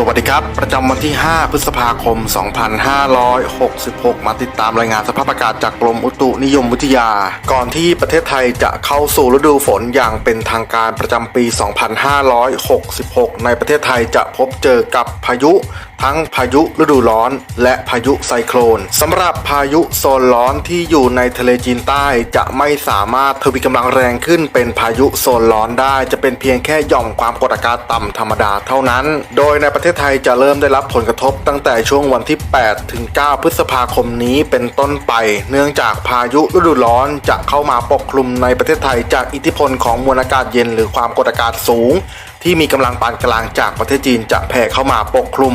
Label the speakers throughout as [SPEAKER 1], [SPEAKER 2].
[SPEAKER 1] สวัสดีครับ ประจำวันที่ 5 พฤษภาคม 2566 มาติดตามรายงานสภาพอากาศจากกรมอุตุนิยมวิทยา ก่อนที่ประเทศไทยจะเข้าสู่ฤดูฝนอย่างเป็นทางการประจำปี 2566 ในประเทศไทยจะพบเจอกับพายุ ทั้งพายุฤดูร้อน และพายุไซโคลนสำหรับพายุโซนร้อนที่อยู่ในทะเลจีนใต้จะไม่สามารถทวีกำลังแรงขึ้นเป็นพายุโซนร้อนได้ จะเป็นเพียงแค่หย่อมความกดอากาศต่ำธรรมดาเท่านั้น โดยในประเทศไทยจะเริ่มได้รับผลกระทบตั้งแต่ช่วงวันที่ 8 ถึง 9 พฤษภาคมนี้เป็นต้นไป เนื่องจากพายุฤดูร้อนจะเข้ามาปกคลุมในประเทศไทยจากอิทธิพลของมวลอากาศเย็นหรือความกดอากาศสูง ที่มีกำลังปานกลางจากประเทศจีนจะแผ่เข้ามาปกคลุม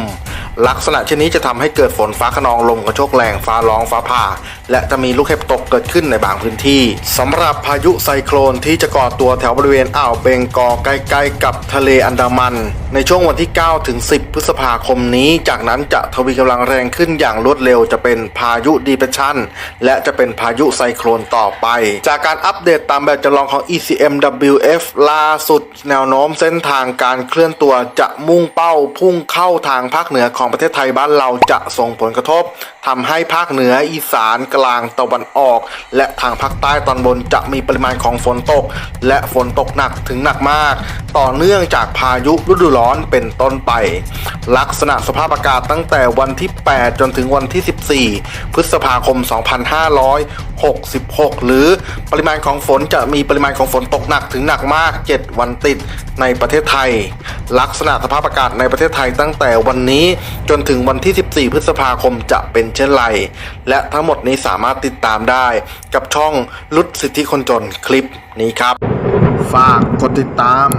[SPEAKER 1] ลักษณะเช่นนี้จะทำให้เกิดฝนฟ้าขนองลมกระโชกแรงฟ้าร้องฟ้าผ่า และจะมีลูกเห็บตกเกิดขึ้นในบางพื้นที่สำหรับพายุไซโคลนที่จะก่อตัวแถวบริเวณอ่าวเบงกอใกล้ ๆ กับทะเลอันดามัน ในช่วงวันที่ 9 ถึง 10 พฤษภาคมนี้ จากนั้นจะทวีกำลังแรงขึ้นอย่างรวดเร็วจะเป็นพายุดีเพรสชันและจะเป็นพายุไซโคลนต่อไป จากการอัปเดตตามแบบจำลองของ ECMWF ล่าสุด แนวโน้มเส้นทางการเคลื่อนตัวจะมุ่งเป้าพุ่งเข้าทางภาคเหนือของของประเทศไทยบ้านเราจะส่งผลกระทบทำให้ภาคเหนืออีสานกลางตะวันออก และทางภาคใต้ตอนบนจะมีปริมาณของฝนตก และฝนตกหนักถึงหนักมาก ต่อเนื่องจากพายุฤดูร้อนเป็นต้นไป ลักษณะสภาพอากาศตั้งแต่วันที่ 8 จนถึงวันที่ 14 พฤษภาคม 2566 หรือปริมาณของฝนจะมีปริมาณของฝนตกหนักถึงหนักมาก 7 วันติดในประเทศไทยลักษณะสภาพอากาศในประเทศไทยตั้งแต่วันนี้จนถึงวันที่ 14 พฤษภาคมจะเป็นเช่นไร และทั้งหมดนี้สามารถติดตามได้กับช่องลุดสิทธิคนจนคลิปนี้ครับ ฝากกดติดตาม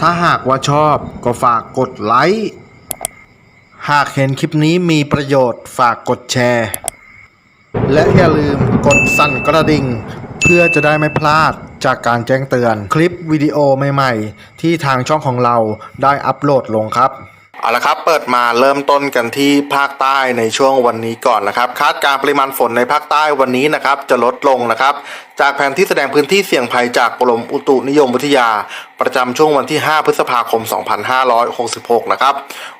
[SPEAKER 1] ถ้าหากว่าชอบก็ฝากกดไลค์หากเห็นคลิปนี้มีประโยชน์ฝากกดแชร์ และอย่าลืมกดสั่นกระดิ่ง เพื่อจะได้ไม่พลาด จากการแจ้งเตือนคลิปวิดีโอใหม่ๆ ที่ทางช่องของเราได้อัปโหลดลงครับเอาละครับ เปิดมาเริ่มต้นกันที่ภาคใต้ในช่วงวันนี้ก่อนนะครับ คาดการปริมาณฝนในภาคใต้วันนี้นะครับ จะลดลงนะครับ จากแผนที่แสดงพื้นที่เสี่ยงภัยจากกรมอุตุนิยมวิทยา ประจำช่วงวันที่ 5 พฤษภาคม 2566 นะครับ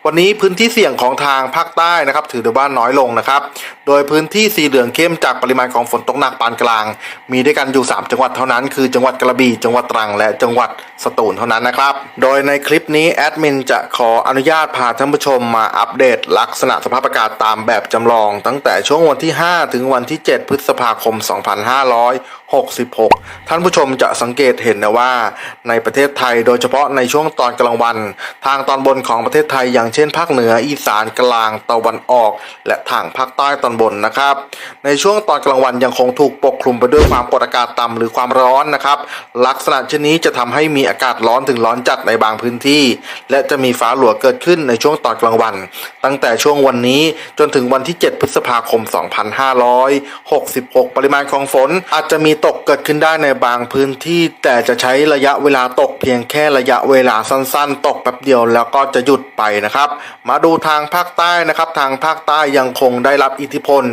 [SPEAKER 1] วันนี้พื้นที่เสี่ยงของทางภาคใต้นะครับ ถือได้ว่าน้อยลงนะครับ โดยพื้นที่สีเหลืองเข้มจากปริมาณของฝนตกหนักปานกลาง มีด้วยกันอยู่ 3 จังหวัดเท่านั้น คือจังหวัดกระบี่ จังหวัดตรัง และจังหวัดสตูลเท่านั้นนะครับ โดยในคลิปนี้แอดมินจะขออนุญาตพาท่านผู้ชมมาอัปเดต ลักษณะสภาพอากาศตามแบบจำลอง ตั้งแต่ช่วงวันที่ 5 ถึงวันที่ 7 พฤษภาคม 256 2566 ท่านผู้ชมจะสังเกตเห็นนะว่าในประเทศไทยโดยเฉพาะในช่วงตอนกลางวัน ทางตอนบนของประเทศไทยอย่างเช่นภาคเหนืออีสานกลางตะวันออก และทางภาคใต้ตอนบนนะครับ ในช่วงตอนกลางวันยังคงถูกปกคลุมไปด้วยความกดอากาศต่ำหรือความร้อนนะครับ ลักษณะเช่นนี้จะทำให้มีอากาศร้อนถึงร้อนจัดในบางพื้นที่ และจะมีฟ้าหลัวเกิดขึ้นในช่วงตอนกลางวัน ตั้งแต่ช่วงวันนี้จนถึงวันที่ 7 พฤษภาคม 2566 ปริมาณของฝนอาจจะมีตกเกิดขึ้นได้ในบางพื้นที่ แต่จะใช้ระยะเวลาตกเพียงแค่ระยะเวลาสั้นๆ ตกแป๊บเดียวแล้วก็จะหยุดไปนะครับ มาดูทางภาคใต้นะครับ ทางภาคใต้ยังคงได้รับอิทธิพล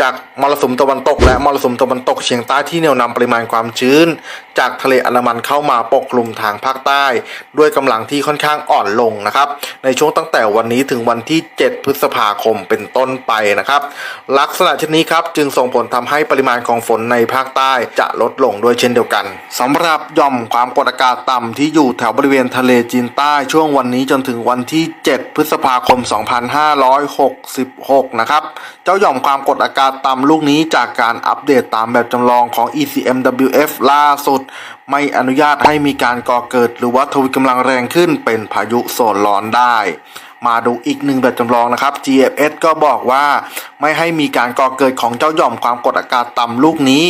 [SPEAKER 1] จากมรสุมตะวันตก และมรสุมตะวันตกเฉียงใต้ที่เหนี่ยวนำปริมาณความชื้น จากทะเลอันดามันเข้ามาปกคลุมทางภาคใต้ ด้วยกำลังที่ค่อนข้างอ่อนลงนะครับในช่วงตั้งแต่วันนี้ถึงวันที่ 7 พฤษภาคมเป็นต้นไปนะครับ ลักษณะเช่นนี้ครับจึงส่งผลทำให้ปริมาณของฝนในภาคใต้จะลดลงด้วยเช่นเดียวกันสำหรับหย่อมความกดอากาศต่ำที่อยู่แถวบริเวณทะเลจีนใต้ช่วงวันนี้จนถึงวันที่ 7 พฤษภาคม 2566 นะครับ เจ้าหย่อมความกดอากาศต่ำลูกนี้จากการอัปเดตตามแบบจำลองของ ECMWF ล่าสุดไม่อนุญาตให้มีการก่อเกิด หรือว่าทวีกำลังแรงขึ้นเป็นพายุโซนร้อนได้ มาดูอีกหนึ่งแบบจำลองนะครับ GFS ก็บอกว่าไม่ให้มีการก่อเกิดของเจ้าหย่อมความกดอากาศต่ำลูกนี้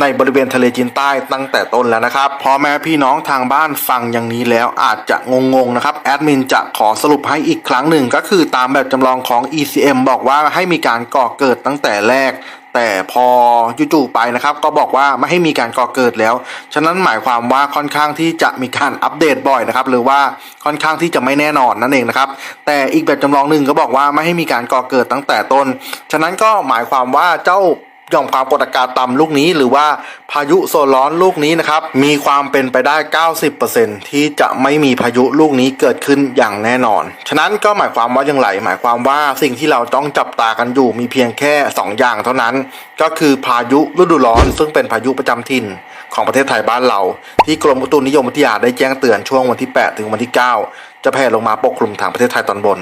[SPEAKER 1] ในบริเวณทะเลจีนใต้ตั้งแต่ต้นแล้วนะครับพอแม้พี่น้องทางบ้านฟังอย่างนี้แล้วอาจจะงงๆนะครับแอดมินจะขอสรุปให้อีกครั้งหนึ่งก็คือตามแบบจำลองของ ECM บอกว่าให้มีการก่อเกิดตั้งแต่แรก แต่พอจู่ๆไปนะครับ ก็บอกว่าไม่ให้มีการก่อเกิดแล้ว ฉะนั้นหมายความว่าค่อนข้างที่จะมีการอัปเดตบ่อยนะครับ หรือว่าค่อนข้างที่จะไม่แน่นอนนั่นเองนะครับ แต่อีกแบบจำลองหนึ่งก็บอกว่าไม่ให้มีการก่อเกิดตั้งแต่ต้น ฉะนั้นก็หมายความว่าเจ้า หย่อมความกดอากาศต่ำลูกนี้ หรือว่าพายุโซนร้อนลูกนี้นะครับมีความเป็นไปได้ 90%ที่จะไม่มีพายุลูกนี้เกิดขึ้นอย่างแน่นอน ฉะนั้นก็หมายความว่าอย่างไร หมายความว่าสิ่งที่เราต้องจับตากันอยู่มีเพียงแค่ 2 อย่างเท่านั้น ก็คือพายุฤดูร้อน ซึ่งเป็นพายุประจำถิ่นของประเทศไทยบ้านเรา ที่กรมอุตุนิยมวิทยาได้แจ้งเตือนช่วงวันที่ 8 ถึงวันที่ 9 จะแผ่ลงมาปกคลุมทางประเทศไทยตอนบน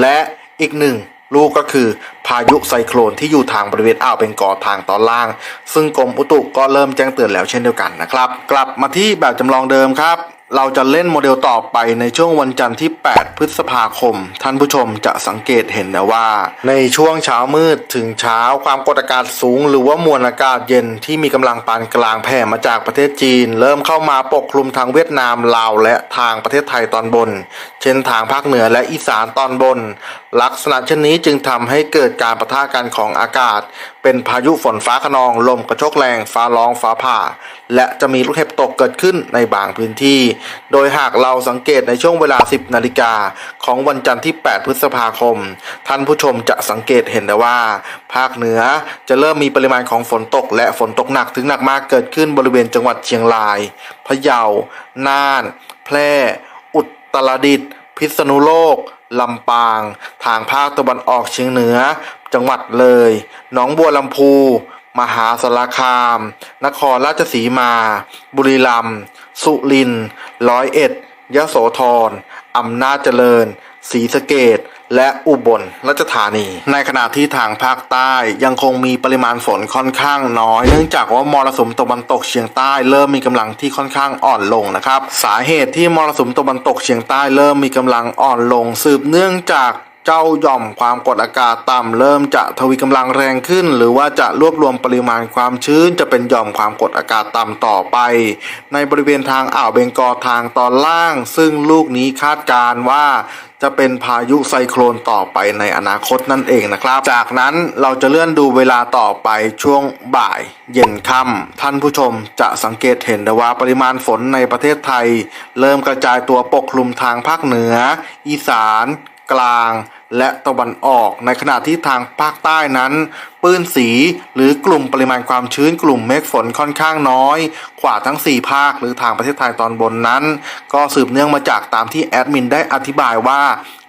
[SPEAKER 1] และอีกหนึ่ง ลูกก็คือพายุไซโครนที่อยู่ทางบริเวณอ่าวเบงกอลทางตอนล่าง ซึ่งกรมอุตุก็เริ่มแจ้งเตือนแล้วเช่นเดียวกันนะครับ กลับมาที่แบบจำลองเดิมครับ เราจะเล่นโมเดลต่อไปในช่วงวันจันทร์ที่ 8 พฤษภาคม ท่านผู้ชมจะสังเกตเห็นนะว่า ในช่วงเช้ามืดถึงเช้าความกดอากาศสูง หรือว่ามวลอากาศเย็นที่มีกำลังปานกลางแผ่มาจากประเทศจีน เริ่มเข้ามาปกคลุมทางเวียดนามลาวและทางประเทศไทยตอนบน เช่นทางภาคเหนือและอีสานตอนบน ลักษณะเช่นนี้จึงทำให้เกิดการประทะกันของอากาศ เป็นพายุฝนฟ้าขนอง ลมกระโชกแรง ฟ้าร้องฟ้าผ่า และจะมีลูกเห็บตกเกิดขึ้นในบางพื้นที่ โดยหากเราสังเกตในช่วงเวลา 10 นาฬิกาของวันจันทร์ที่ 8 พฤษภาคม ท่านผู้ชมจะสังเกตเห็นได้ว่า ภาคเหนือจะเริ่มมีปริมาณของฝนตก และฝนตกหนักถึงหนักมากเกิดขึ้นบริเวณจังหวัดเชียงราย พะเยา น่าน แพร่ อุตรดิตถ์ พิษณุโลก ลำปาง ทางภาคตะวันออกเฉียงเหนือ จังหวัดเลย หนองบัวลำพู มหาสารคาม นครราชสีมา บุรีรัมย์ สุรินทร์ร้อยเอ็ดยโสธร อำนาจเจริญ ศรีสะเกด และอุบลราชธานี ในขณะที่ทางภาคใต้ยังคงมีปริมาณฝนค่อนข้างน้อย เนื่องจากว่ามรสุมตะวันตกเฉียงใต้เริ่มมีกำลังที่ค่อนข้างอ่อนลงนะครับ สาเหตุที่มรสุมตะวันตกเฉียงใต้เริ่มมีกำลังอ่อนลง สืบเนื่องจาก เจ้าหย่อมความกดอากาศต่ำเริ่มจะทวีกำลังแรงขึ้น หรือว่าจะรวบรวมปริมาณความชื้น จะเป็นหย่อมความกดอากาศต่ำต่อไป ในบริเวณทางอ่าวเบงกอลทางตอนล่าง ซึ่งลูกนี้คาดการณ์ว่าจะเป็นพายุไซโครนต่อไปในอนาคตนั่นเองนะครับ จากนั้นเราจะเลื่อนดูเวลาต่อไปช่วงบ่ายเย็นค่ำท่านผู้ชมจะสังเกตเห็นได้ว่าปริมาณฝนในประเทศไทย เริ่มกระจายตัวปกคลุมทางภาคเหนือ อีสาน กลาง และตะวันออก ในขณะที่ทางภาคใต้นั้น ปื้นสีหรือกลุ่มปริมาณความชื้นกลุ่มเมฆฝนค่อนข้างน้อยกว่าทั้ง 4 ภาคหรือทางประเทศไทยตอนบนนั้น ก็สืบเนื่องมาจากตามที่แอดมินได้อธิบายว่า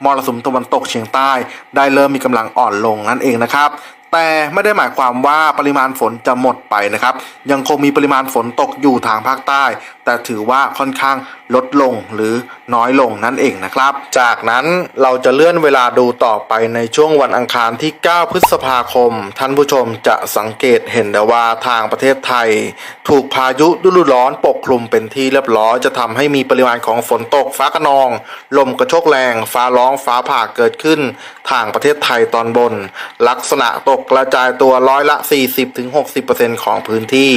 [SPEAKER 1] มรสุมตะวันตกเฉียงใต้ ได้เริ่มมีกำลังอ่อนลงนั่นเองนะครับแต่ไม่ได้หมายความว่าปริมาณฝนจะหมดไปนะครับ ยังคงมีปริมาณฝนตกอยู่ทางภาคใต้ แต่ถือว่าค่อนข้างลดลงหรือน้อยลงนั่นเองนะครับ จากนั้นเราจะเลื่อนเวลาดูต่อไปในช่วงวันอังคารที่ 9 พฤษภาคม ท่านผู้ชมจะสังเกตเห็นได้ว่าทางประเทศไทย ถูกพายุฤดูร้อนปกคลุมเป็นที่เรียบร้อยจะทำให้มีปริมาณของฝนตกฟ้าคะนอง ลมกระโชกแรง ฟ้าร้องฟ้าผ่าเกิดขึ้น ทางประเทศไทยตอนบน ลักษณะตกกระจายตัวร้อยละ 40-60%ของพื้นที่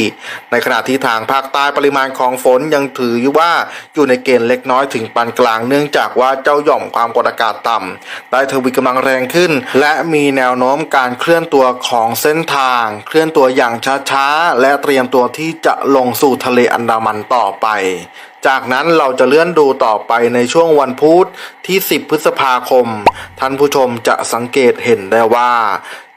[SPEAKER 1] ในขณะที่ทางภาคใต้ปริมาณของฝนยังถืออยู่ว่าอยู่ในเกณฑ์เล็กน้อยถึงปานกลางเนื่องจากว่าเจ้าหย่อมความกดอากาศต่ำได้ทวีกำลังแรงขึ้น และมีแนวโน้มการเคลื่อนตัวของเส้นทาง เคลื่อนตัวอย่างช้าๆ และเตรียมตัวที่จะลงสู่ทะเลอันดามันต่อไปจากนั้นเราจะเลื่อนดูต่อไปในช่วงวันพุธที่ 10 พฤษภาคม ท่านผู้ชมจะสังเกตเห็นได้ว่า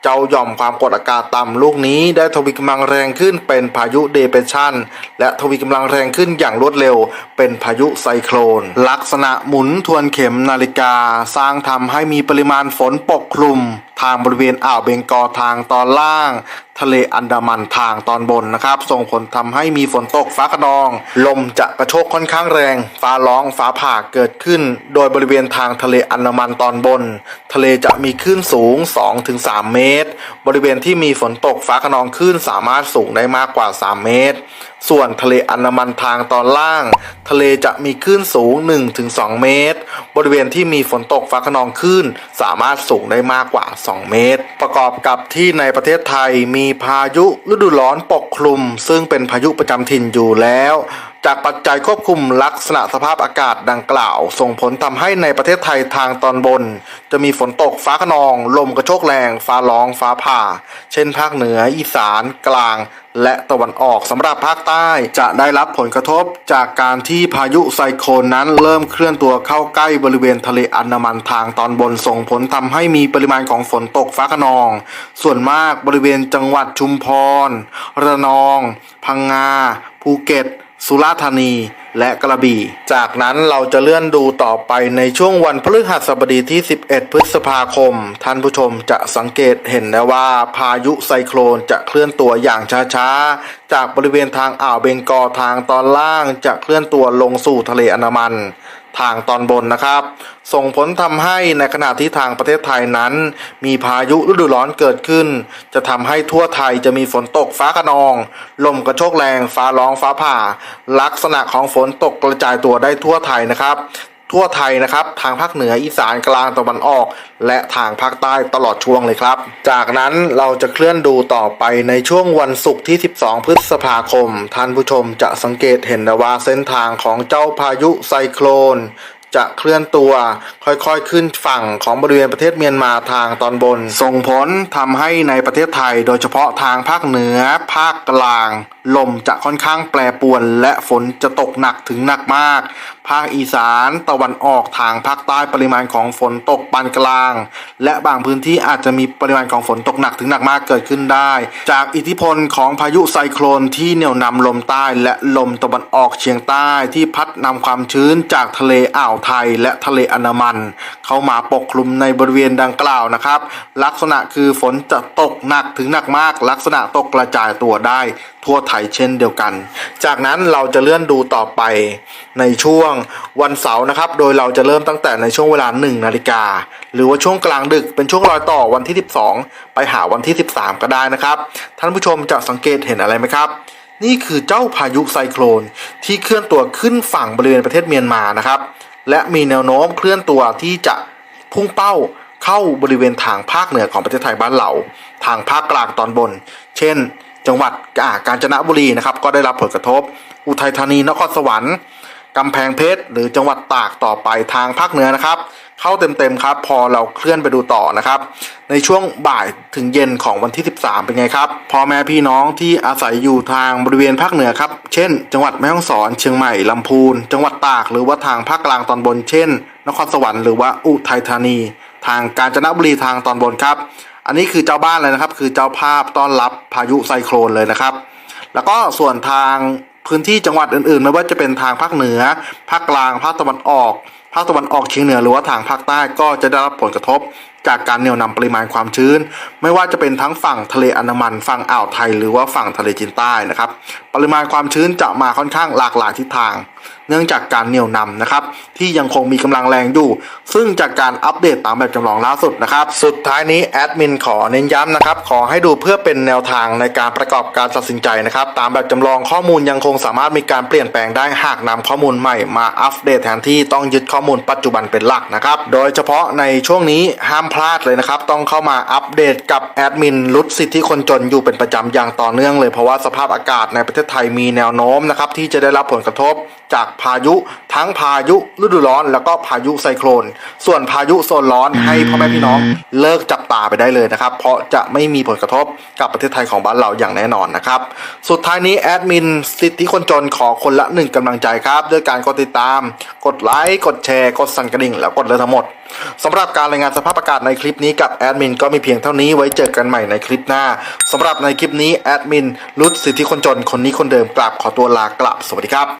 [SPEAKER 1] เจ้าหย่อมความกดอากาศต่ำลูกนี้ได้ทวีกำลังแรงขึ้นเป็นพายุเดเปชันและทวีกำลังแรงขึ้นอย่างรวดเร็ว เป็นพายุไซโครนลักษณะหมุนทวนเข็มนาฬิกา สร้างทำให้มีปริมาณฝนปกคลุม ทางบริเวณอ่าวเบงกอลทางตอนล่าง ทะเลอันดามันทางตอนบนนะครับ ส่งผลทำให้มีฝนตกฟ้าคะนอง ลมจะกระโชกค่อนข้างแรง ฟ้าร้องฟ้าผ่าเกิดขึ้น โดยบริเวณทางทะเลอันดามันตอนบน ทะเลจะมีคลื่นสูง 2-3 เมตร บริเวณที่มีฝนตกฟ้าคะนองคลื่นสามารถสูงได้มากกว่า 3 เมตร ส่วนทะเลอันดามันทางตอนล่าง ทะเลจะมีคลื่นสูง 1-2 เมตร บริเวณที่มีฝนตกฟ้าคะนองคลื่นสามารถสูงได้มากกว่า 2เมตร ประกอบกับที่ในประเทศไทยมีพายุฤดูร้อนปกคลุม ซึ่งเป็นพายุประจำถิ่นอยู่แล้ว จากปัจจัยควบคุมลักษณะสภาพอากาศดังกล่าว ส่งผลทำให้ในประเทศไทยทางตอนบน จะมีฝนตกฟ้าขนอง ลมกระโชกแรง ฟ้าร้อง ฟ้าผ่า เช่นภาคเหนือ อีสาน กลาง และตะวันออกสำหรับภาคใต้จะได้รับผลกระทบจากการที่พายุไซโคลนนั้นเริ่มเคลื่อนตัวเข้าใกล้บริเวณทะเลอันดามันทางตอนบนส่งผลทำให้มีปริมาณของฝนตกฟ้าขนอง ส่วนมากบริเวณจังหวัดชุมพร ระนอง พังงา ภูเก็ต สุราษฎร์ธานี และกระบี่ จากนั้นเราจะเลื่อนดูต่อไปในช่วงวันพฤหัสบดีที่ 11 พฤษภาคม ท่านผู้ชมจะสังเกตเห็นได้ว่าพายุไซโคลนจะเคลื่อนตัวอย่างช้าๆ จากบริเวณทางอ่าวเบงกอทางตอนล่างจะเคลื่อนตัวลงสู่ทะเลอันดามัน ทางตอนบนนะครับ ส่งผลทำให้ในขณะที่ทางประเทศไทยนั้น มีพายุฤดูร้อนเกิดขึ้น จะทำให้ทั่วไทยจะมีฝนตกฟ้าขนอง ลมกระโชกแรงฟ้าร้องฟ้าผ่า ลักษณะของฝนตกกระจายตัวได้ทั่วไทยนะครับ ทั่วไทยนะครับ ทางภาคเหนืออีสานกลางตะวันออก และทางภาคใต้ตลอดช่วงเลยครับ จากนั้นเราจะเคลื่อนดูต่อไปในช่วงวันศุกร์ที่ 12 พฤษภาคม ท่านผู้ชมจะสังเกตเห็นว่าเส้นทางของเจ้าพายุไซโคลนจะเคลื่อนตัวค่อยๆขึ้นฝั่งของบริเวณประเทศเมียนมาทางตอนบน ส่งผลทำให้ในประเทศไทย โดยเฉพาะทางภาคเหนือ ภาคกลางลมจะค่อนข้างแปรปรวน และฝนจะตกหนักถึงหนักมาก ภาคอีสานตะวันออกทางภาคใต้ปริมาณของฝนตกปานกลาง และบางพื้นที่อาจจะมีปริมาณของฝนตกหนักถึงหนักมากเกิดขึ้นได้ จากอิทธิพลของพายุไซโคลนที่เหนี่ยวนำลมใต้และลมตะวันออกเฉียงใต้ที่พัดนำความชื้นจากทะเลอ่าวไทยและทะเลอันดามัน เข้ามาปกคลุมในบริเวณดังกล่าวนะครับ ลักษณะคือฝนจะตกหนักถึงหนักมาก ลักษณะตกกระจายตัวได้ทั่วไทยเช่นเดียวกัน จากนั้นเราจะเลื่อนดูต่อไปในช่วงวันเสาร์นะครับ โดยเราจะเริ่มตั้งแต่ในช่วงเวลา 1 นาฬิกา หรือว่าช่วงกลางดึกเป็นช่วงรอยต่อวันที่ 12 ไปหาวันที่ 13 ก็ได้นะครับ ท่านผู้ชมจะสังเกตเห็นอะไรไหมครับ นี่คือเจ้าพายุไซโคลน ที่เคลื่อนตัวขึ้นฝั่งบริเวณประเทศเมียนมานะครับ และมีแนวโน้มเคลื่อนตัวที่จะพุ่งเป้าเข้าบริเวณทางภาคเหนือของประเทศไทยบ้านเรา ทางภาคกลางตอนบน เช่น จังหวัดอ่ากาญจนบุรีนะครับก็ได้รับผลกระทบ อุทัยธานีนครสวรรค์กำแพงเพชรหรือจังหวัดตากต่อไปทางภาคเหนือนะครับ เข้าเต็มๆครับ พอเราเคลื่อนไปดูต่อนะครับ ในช่วงบ่ายถึงเย็นของวันที่ 13 เป็นไงครับพ่อแม่พี่น้องที่อาศัยอยู่ทางบริเวณภาคเหนือครับ เช่น จังหวัดแม่ฮ่องสอนเชียงใหม่ลำพูน จังหวัดตากหรือว่าทางภาคกลางตอนบน เช่น นครสวรรค์หรือว่าอุทัยธานี ทางกาญจนบุรีทางตอนบนครับ อันนี้คือเจ้าบ้านเลยนะครับ คือเจ้าภาพต้อนรับพายุไซโคลนเลยนะครับ แล้วก็ส่วนทางพื้นที่จังหวัดอื่นๆ ไม่ว่าจะเป็นทางภาคเหนือ ภาคกลาง ภาคตะวันออก ภาคตะวันออกเฉียงเหนือหรือว่าทางภาคใต้ก็จะได้รับผลกระทบ จากการเหนี่ยวนำปริมาณความชื้น ไม่ว่าจะเป็นทั้งฝั่งทะเลอันดามัน ฝั่งอ่าวไทย หรือว่าฝั่งทะเลจีนใต้นะครับ ปริมาณความชื้นจะมาค่อนข้างหลากหลายทิศทาง เนื่องจากการเหนี่ยวนำนะครับ ที่ยังคงมีกำลังแรงอยู่ ซึ่งจากการอัปเดตตามแบบจำลองล่าสุดนะครับ สุดท้ายนี้แอดมินขอเน้นย้ำนะครับ ขอให้ดูเพื่อเป็นแนวทางในการประกอบการตัดสินใจนะครับ ตามแบบจำลองข้อมูลยังคงสามารถมีการเปลี่ยนแปลงได้หากนำข้อมูลใหม่มาอัปเดตแทนที่ต้องยึดข้อมูลปัจจุบันเป็นหลักนะครับ โดยเฉพาะในช่วงนี้ห้ามพลาดเลยนะครับ ต้องเข้ามาอัปเดตกับแอดมินรุดสิทธิคนจนอยู่เป็นประจำอย่างต่อเนื่องเลยเพราะว่าสภาพอากาศในประเทศไทยมีแนวโน้มนะครับที่จะได้รับผลกระทบจากพายุทั้งพายุฤดูร้อน แล้วก็พายุไซโคลน ส่วนพายุโซนร้อนให้พ่อแม่พี่น้องเลิกจับตาไปได้เลยนะครับ เพราะจะไม่มีผลกระทบกับประเทศไทยของบ้านเราอย่างแน่นอนนะครับ สุดท้ายนี้แอดมินสิทธิคนจนขอคนละหนึ่งกำลังใจครับด้วยการกดติดตาม กดไลค์กดแชร์ กดสั่นกระดิ่งแล้วกดเลยทั้งหมดสำหรับการรายงานสภาพอากาศในคลิปนี้กับแอดมินก็มีเพียงเท่านี้ไว้เจอกันใหม่ในคลิปหน้าสำหรับในคลิปนี้แอดมินรุดสิทธิคนจนคนนี้คนเดิมกราบขอตัวลากลับสวัสดีครับ